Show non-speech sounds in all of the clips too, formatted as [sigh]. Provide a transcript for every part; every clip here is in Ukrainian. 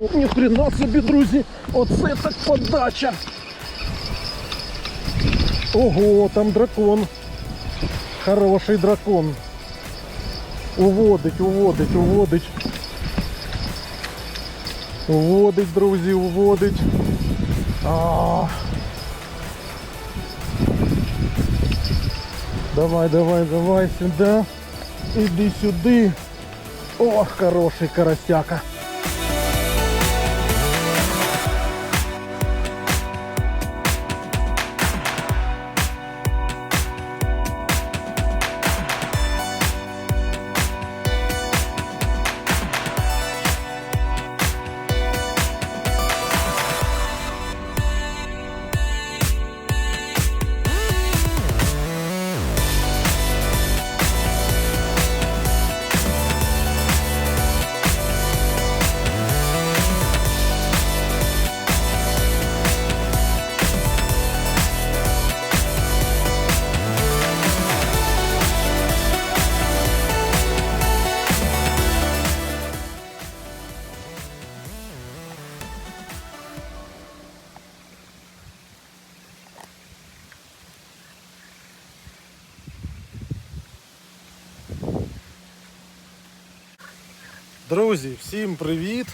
Ні хрена собі, друзі, оце так подача. Ого, там дракон. Хороший дракон. Уводить, уводить, уводить. Уводить, друзі, уводить. А. Давай, давай, давай сюди. Іди сюди. Ох, хороший карасяка. Друзі, всім привіт!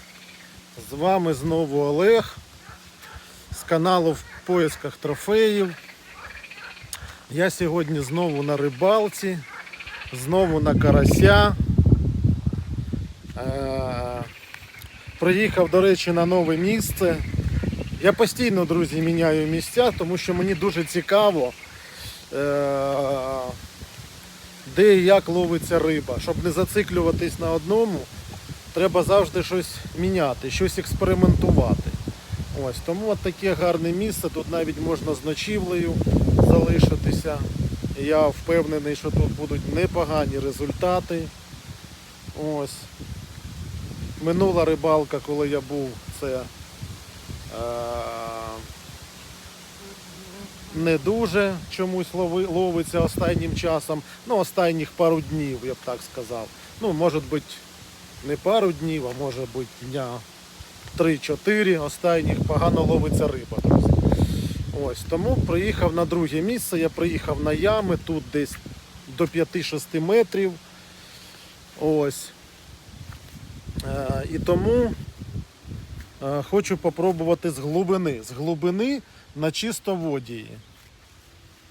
З вами знову Олег з каналу в поисках трофеїв. Я сьогодні знову на рибалці, знову на карася. Е, Приїхав, до речі, на нове місце. Я постійно, друзі, міняю місця, тому що мені дуже цікаво, е, де і як ловиться риба. Щоб не зациклюватись на одному, треба завжди щось міняти, щось експериментувати. Ось, тому от таке гарне місце, тут навіть можна з ночівлею залишитися. Я впевнений, що тут будуть непогані результати. Ось. Минула рибалка, коли я був, це е- не дуже чомусь лови, ловиться останнім часом. Ну, останніх пару днів, я б так сказав. Ну, може бути, не пару днів, а може бути дня 3-4 останніх погано ловиться риба. Ось, тому приїхав на друге місце, я приїхав на ями, тут десь до 5-6 метрів. Ось. Е, і тому е, хочу попробувати з глибини. З глибини на чистоводії.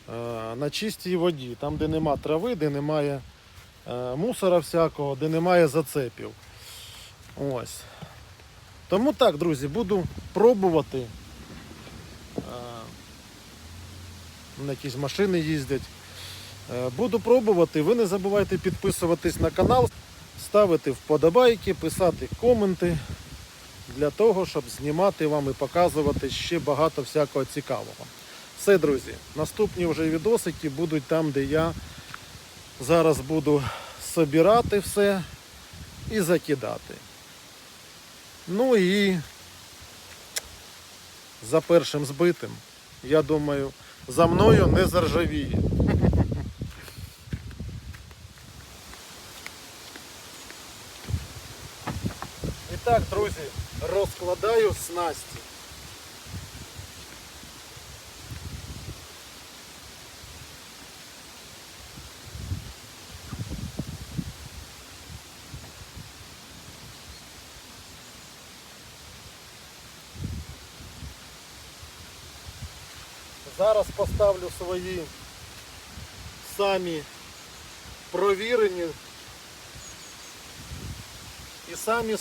Е, на чистій воді, там, де нема трави, де немає мусора всякого, де немає зацепів. Ось. Тому так, друзі, буду пробувати. Е, на якісь машини їздять. Е, Буду пробувати. Ви не забувайте підписуватись на канал, ставити вподобайки, писати коменти для того, щоб знімати вам і показувати ще багато всякого цікавого. Все, друзі, наступні вже відосики будуть там, де я зараз буду собирати все і закидати. Ну і за першим збитим, я думаю, за мною не заржавіє. І так, друзі, розкладаю снасті. Зараз поставлю свої самі провірені і самі,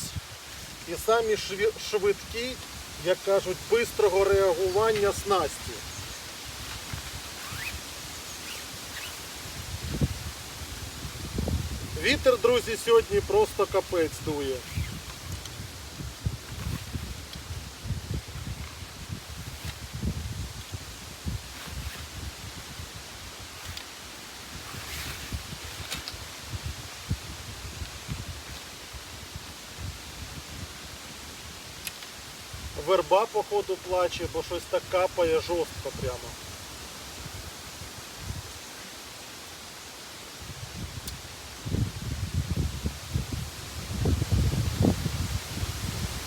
і самі швидкі, як кажуть, бистрого реагування снасті. Вітер, друзі, сьогодні просто капець дує. Верба, походу, плаче, бо щось так капає жорстко прямо.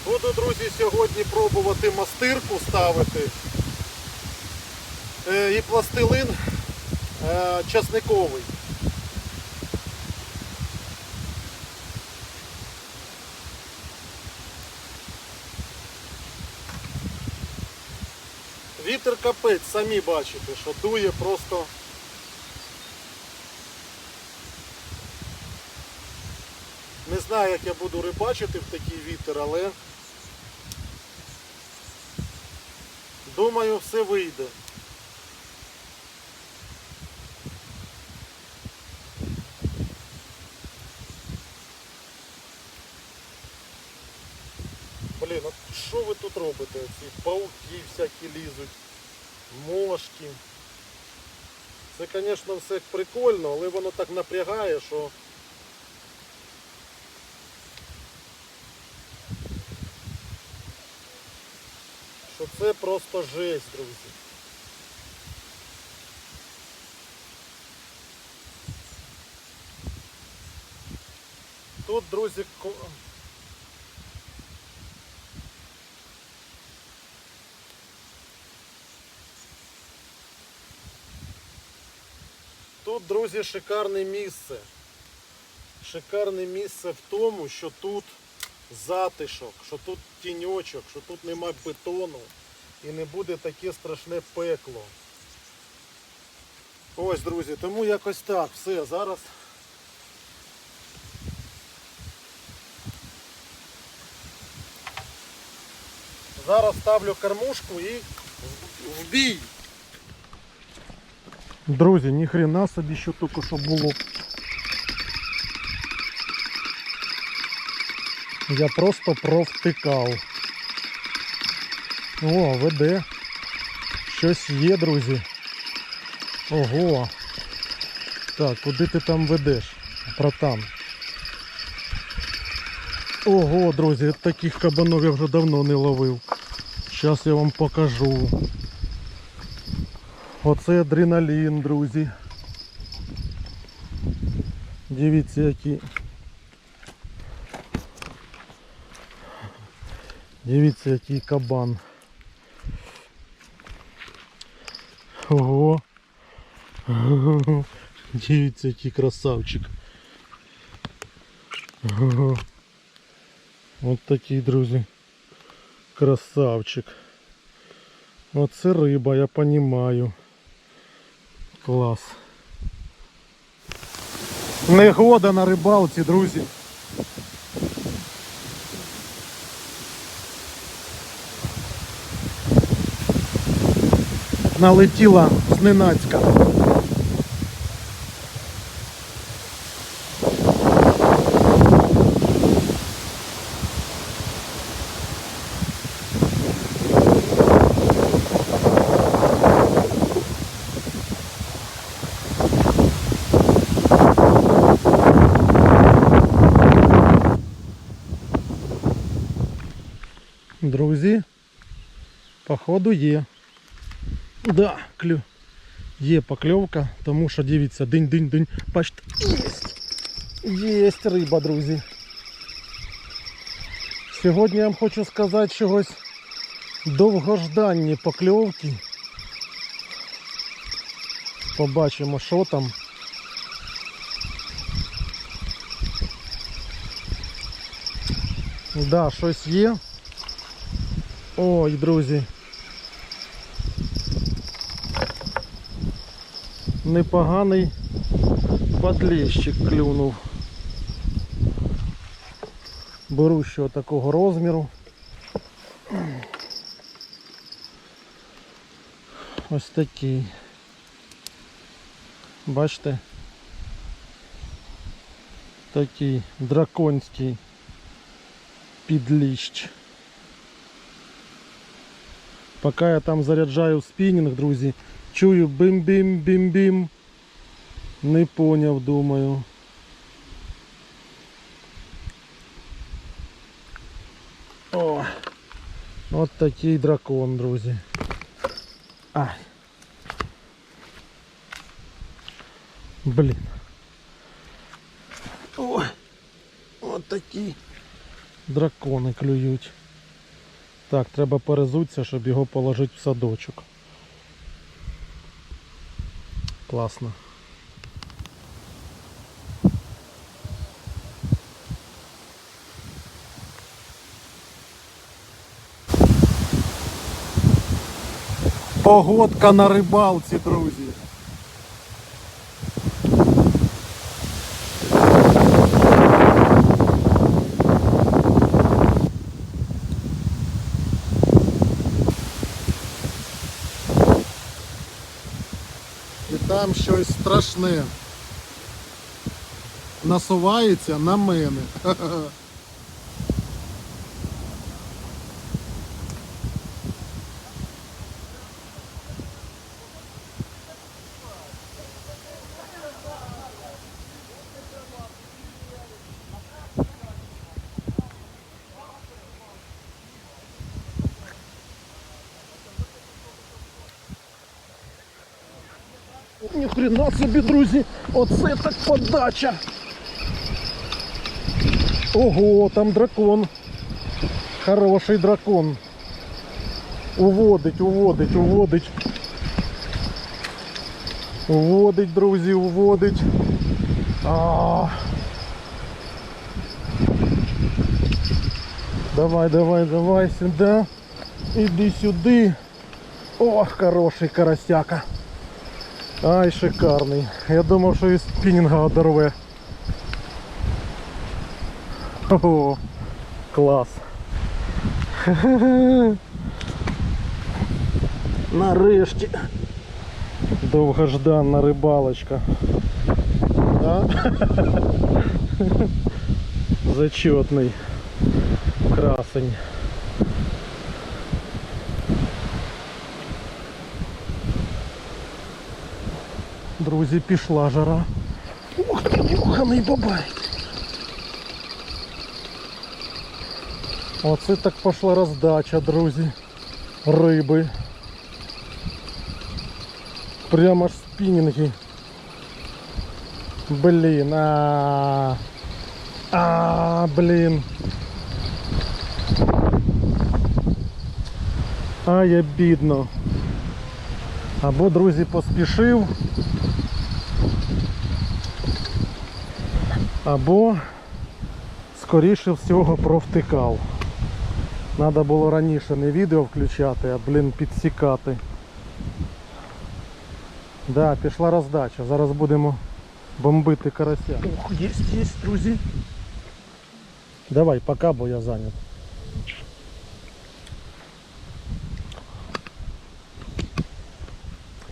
Буду, друзі, друзі, сьогодні пробувати мастирку ставити е, і пластилин е, часниковий. Вітер капець, самі бачите, що дує просто. Не знаю, як я буду рибачити в такий вітер, але думаю, все вийде. Блін, от що ви тут робите? Ці пауки всякі лізуть, мошки. Це, звісно, все прикольно, але воно так напрягає, що що це просто жесть, друзі. Тут, друзі, Тут, друзі, шикарне місце. Шикарне місце в тому, що тут затишок, що тут тіньочок, що тут нема бетону і не буде таке страшне пекло. Ось, друзі, тому якось так. Все, зараз. Зараз ставлю кормушку і в- бій. Друзі, ніхрена собі що тільки що було. Я просто провтикав. О, веде. Щось є, друзі. Ого. Так, куди ти там ведеш? Братан. Ого, друзі, таких кабанов я вже давно не ловив. Зараз я вам покажу. Оце адреналін, друзі. Дивіться, які. Дивіться, який кабан. Ого. Дивіться, який красавчик. Ого. От такий, друзі. Красавчик. Оце риба, я понімаю. Клас. Негода на рибалці, друзі. Налетіла зненацька. Друзі, походу є. Да, клю. Є покльовка, тому що дивіться, динь-динь-динь. Бачите, єсть. Єсть риба, друзі. Сьогодні я вам хочу сказати чогось довгожданні покльовки. Побачимо, що там. Да, щось є. Ой, друзі. Непоганий подлещик клюнув. Беру ще такого розміру. Ось такий. Бачите? Такий драконський підліщ. Поки я там заряджаю спінінг, друзі, чую бим-бим-бим-бим. Не поняв, думаю. О, от такий дракон, друзі. Ай. Блін. Ой. От такі дракони клюють. Так, треба перезутися, щоб його положити в садочок. Класно. Погодка на рибалці, друзі. І там щось страшне. Насувається на мене. [laughs] Ніхрена собі, друзі, оце так подача. Ого, там дракон. Хороший дракон. Уводить, уводить, уводить. Уводить, друзі, уводить. А. Давай, давай, давай сюди. Іди сюди. Ох, хороший карасяка. Ай, шикарний. Я думав, що із спінінга одорве. О, клас. [laughs] Нарешті. Довгожданна рибалочка. Да? [laughs] Зачетний. Красень. Друзі, пішла жара. Ух ти, нюханий бабай. Оце так пішла роздача, друзі. Риби. Прямо аж спінінги. Блін, а, а, блін. Ай, обідно. Або, друзі, поспішив. Або, скоріше всього, провтикав. Треба було раніше не відео включати, а, блін, підсікати. Да, пішла роздача. Зараз будемо бомбити карася. Ох, є, є, друзі. Давай, пока, бо я зайнят.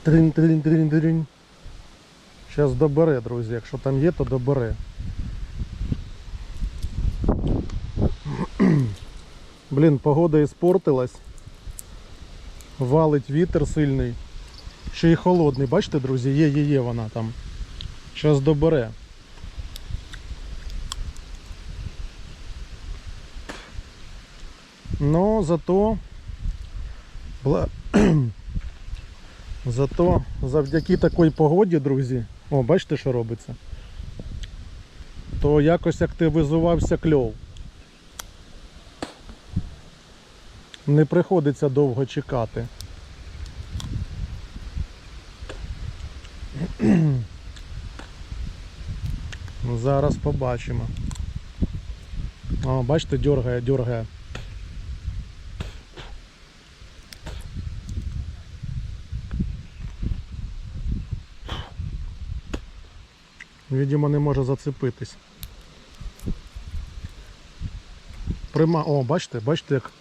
Трин, трин, трин, трин. Зараз добере, друзі. Якщо там є, то добере. [clears throat] Блін, погода іспортилась. Валить вітер сильний. Ще й холодний, бачите, друзі, є, є, є вона там. Зараз добере. Но зато бла- [clears throat] зато завдяки такій погоді, друзі, о, бачите, що робиться, то якось активізувався кльов. Не приходиться довго чекати. Ну, Зараз побачимо. О, бачите, дергає, дергає. Видимо, не може зацепитись. Прима... О, бачите, бачите, як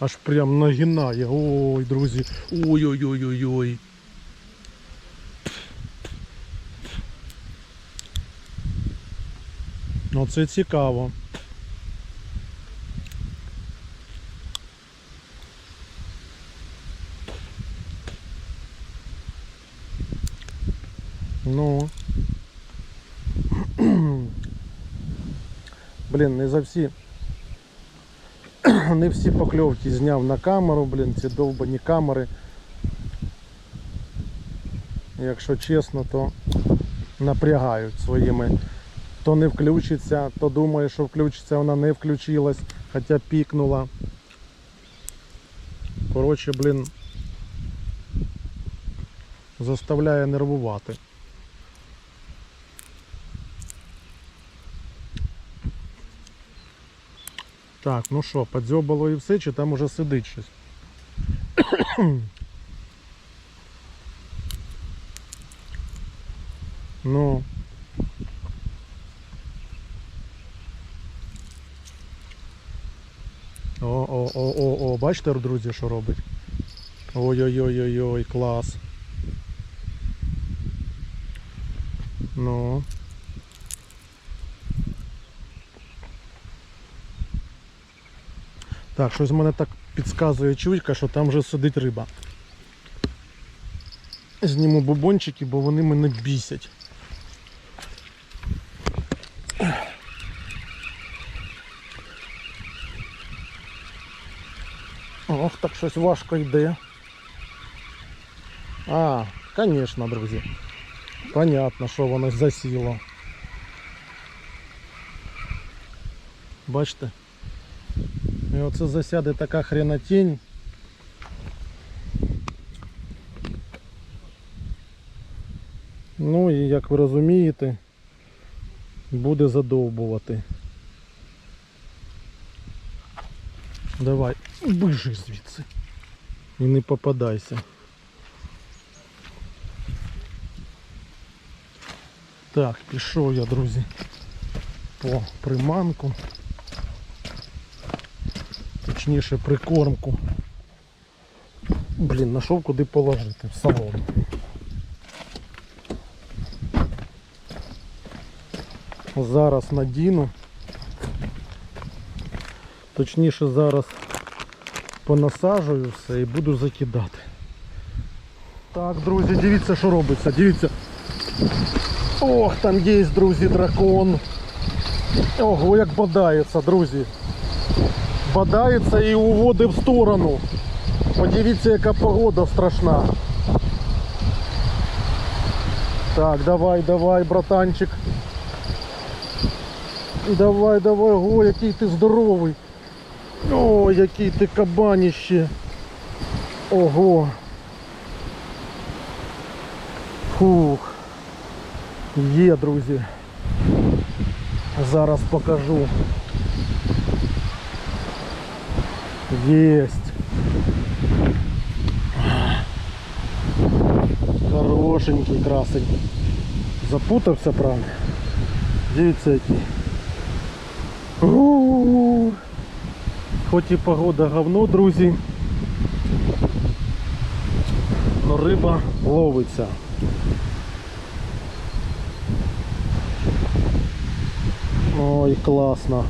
аж прям нагинає. Ой, друзі. Ой-ой-ой-ой-ой. Оце цікаво. Ну. Блін, не за всі. [clears throat] Не всі покльовки зняв на камеру, блін, ці довбані камери. Якщо чесно, то напрягають своїми. То не включиться, то думає, що включиться, вона не включилась, хоча пікнула. Коротше, блін. Заставляє нервувати. Так, ну що, подзьобало і все, чи там уже сидить щось? [coughs] ну. О, о, о, о, о, бачите, друзі, що робить? Ой-ой-ой-ой-ой, клас. Ну. Так, щось в мене так підказує чуйка, що там вже сидить риба. Зніму бубончики, бо вони мене бісять. Ох, так щось важко йде. А, звісно, друзі. Понятно, що воно засіло. Бачите? І оце засяде така хренотінь. Ну і як ви розумієте, буде задовбувати. Давай, бежи звідси. І не попадайся. Так, пішов я, друзі, по приманку. Точніше прикормку. Блін, знайшов куди положити в салон. Зараз надіну. Точніше зараз понасаджую все і буду закидати. Так, друзі, дивіться, що робиться, дивіться. Ох, там є, друзі, дракон. Ого, як бодається, друзі. Бодається і уводить в сторону. Подивіться, яка погода страшна. Так, давай, давай, братанчик. Давай, давай, о, який ти здоровий. О, який ти кабаніще. Ого. Фух. Є, друзі. Зараз покажу. Єсть. Хорошенький красень. Запутався, правда? Дивіться який. У-у-у. Хоч і погода говно, друзі. Но риба ловиться. Ой, класно.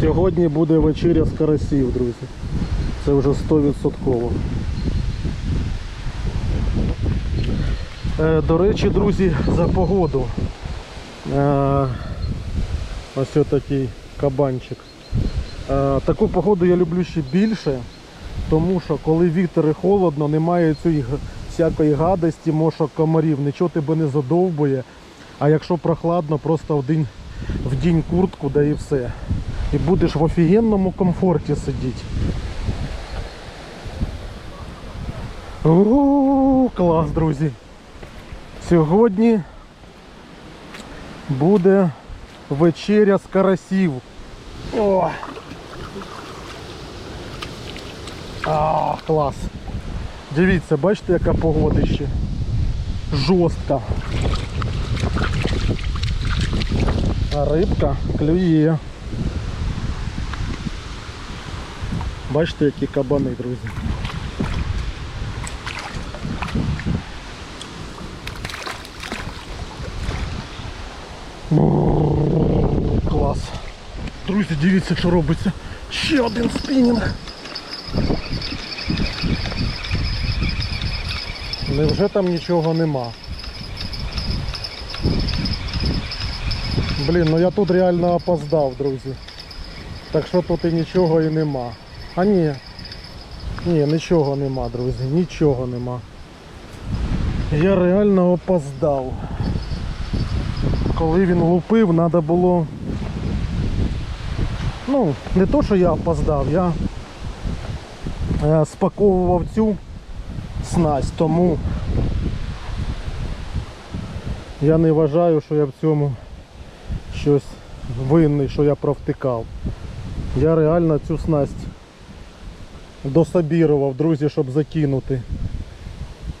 Сьогодні буде вечеря з карасів, друзі. Це вже 100%. Е, до речі, друзі, за погоду. Е, ось такий кабанчик. Е, таку погоду я люблю ще більше, тому що коли вітер і холодно, немає цієї всякої гадості, мошок комарів, нічого тебе не задовбує. А якщо прохладно, просто в день, в день куртку, да і все. І будеш в офігенному комфорті сидіти. О, клас, друзі. Сьогодні буде вечеря з карасів. О! А, клас. Дивіться, бачите, яка погодище. Жорстка. А рибка клює. Бачите, які кабани, друзі. Клас. Друзі, дивіться, що робиться. Ще один спінінг. Невже там нічого нема? Блін, ну я тут реально опоздав, друзі. Так що тут і нічого і нема. А ні. Ні, нічого нема, друзі, нічого нема. Я реально опоздав. Коли він лупив, треба було. Ну, не то, що я опоздав, я е, спаковував цю снасть, тому я не вважаю, що я в цьому щось винний, що я провтикав. Я реально цю снасть дособірував, друзі, щоб закинути.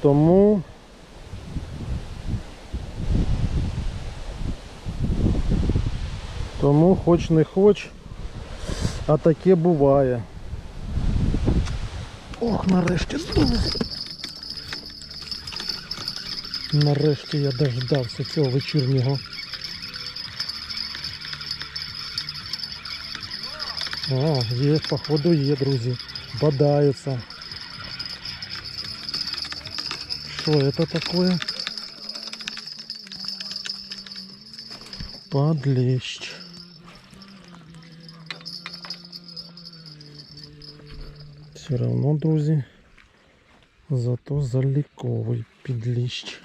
Тому Тому хоч не хоч, а таке буває. Ох, нарешті здобув. Нарешті я дождався цього вечірнього. О, є, походу є, друзі. Бодаються. Що это такое? Подлещ. Все равно, друзі, зато заліковий підліщ.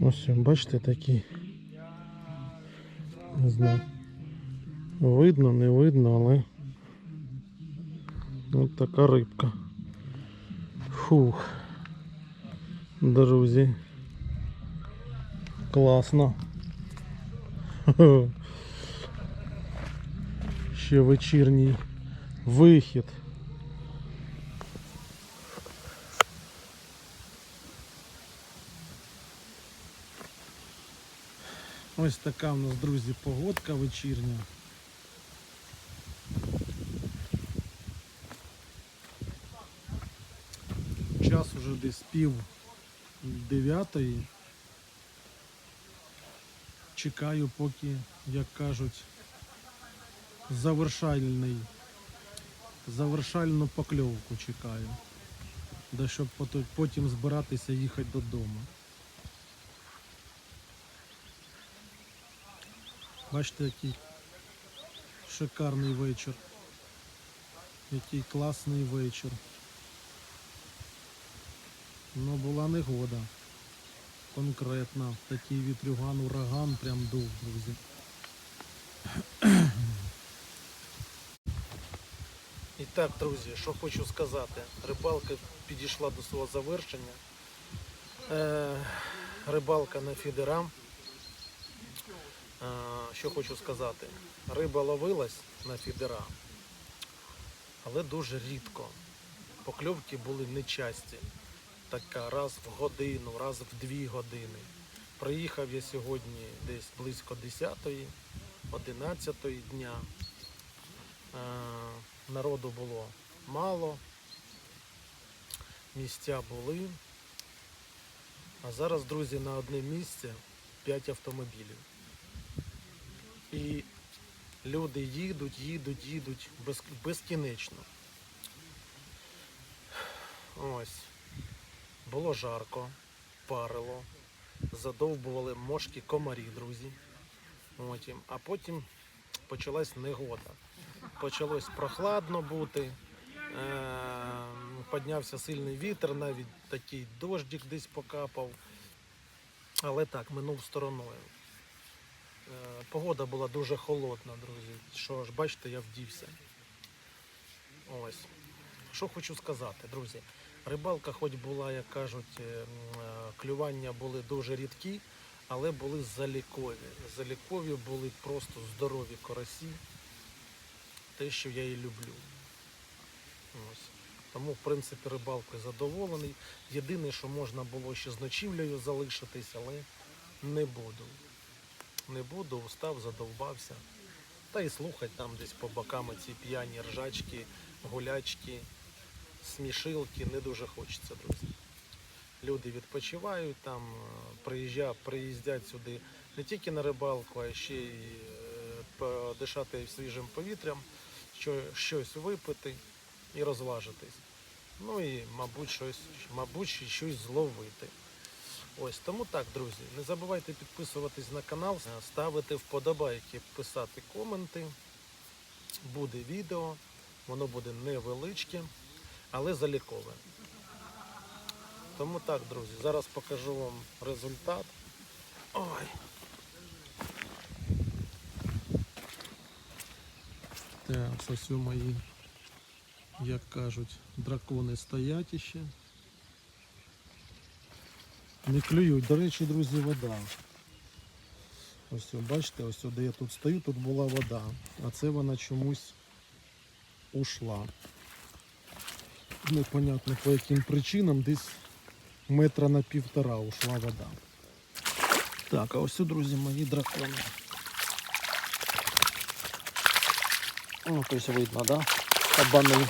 Ось, бачите, такий. Не знаю. Видно, не видно, але Ось така рибка. Фух. Друзі. Класно. [laughs] Ще вечірній вихід. Ось така у нас, друзі, погодка вечірня. Час уже десь пів дев'ятої. Чекаю, поки, як кажуть, завершальний, завершальну покльовку чекаю. Да щоб потім збиратися їхати додому. Бачите, який шикарний вечір. Який класний вечір. Ну була негода. Конкретно. Такий вітрюган, ураган прям дув, друзі. І так, друзі, що хочу сказати. Рибалка підійшла до свого завершення. Е, рибалка на фідера. Що хочу сказати. Риба ловилась на фідера, але дуже рідко. Покльовки були нечасті. Така раз в годину, раз в дві години. Приїхав я сьогодні десь близько 10-ї, 11-ї дня. Е, Народу було мало, місця були. А зараз, друзі, на одне місце 5 автомобілів. І люди їдуть, їдуть, їдуть без, безкінечно. Ось. Було жарко, парило, задовбували мошки комарі, друзі. Потім, а потім почалась негода. Почалось прохладно бути, е- піднявся сильний вітер, навіть такий дощик десь покапав. Але так, минув стороною. Е, Погода була дуже холодна, друзі. Що ж, бачите, я вдівся. Ось. Що хочу сказати, друзі. Рибалка, хоч була, як кажуть, е, е, клювання були дуже рідкі, але були залікові. Залікові були просто здорові карасі. Те, що я і люблю. Ось. Тому, в принципі, рибалкою задоволений. Єдине, що можна було ще з ночівлею залишитись, але не буду. Не буду, устав, задовбався. Та й слухать там десь по бокам ці п'яні ржачки, гулячки, смішилки не дуже хочеться, друзі. Люди відпочивають там, приїздять сюди не тільки на рибалку, а ще й е, подишати свіжим повітрям, щось випити і розважитись. Ну і, мабуть, щось, мабуть, щось зловити. Ось тому так, друзі. Не забувайте підписуватись на канал, ставити вподобайки, писати коменти. Буде відео, воно буде невеличке, але залікове. Тому так, друзі, зараз покажу вам результат. Ой. Так, ось у мої, як кажуть, дракони стоять іще. Не клюють. До речі, друзі, вода. Ось, бачите, ось де я тут стою, тут була вода. А це вона чомусь ушла. Непонятно по яким причинам, десь метра на півтора ушла вода. Так, а ось, друзі, мої дракони. О, тобто видно, да? Кабани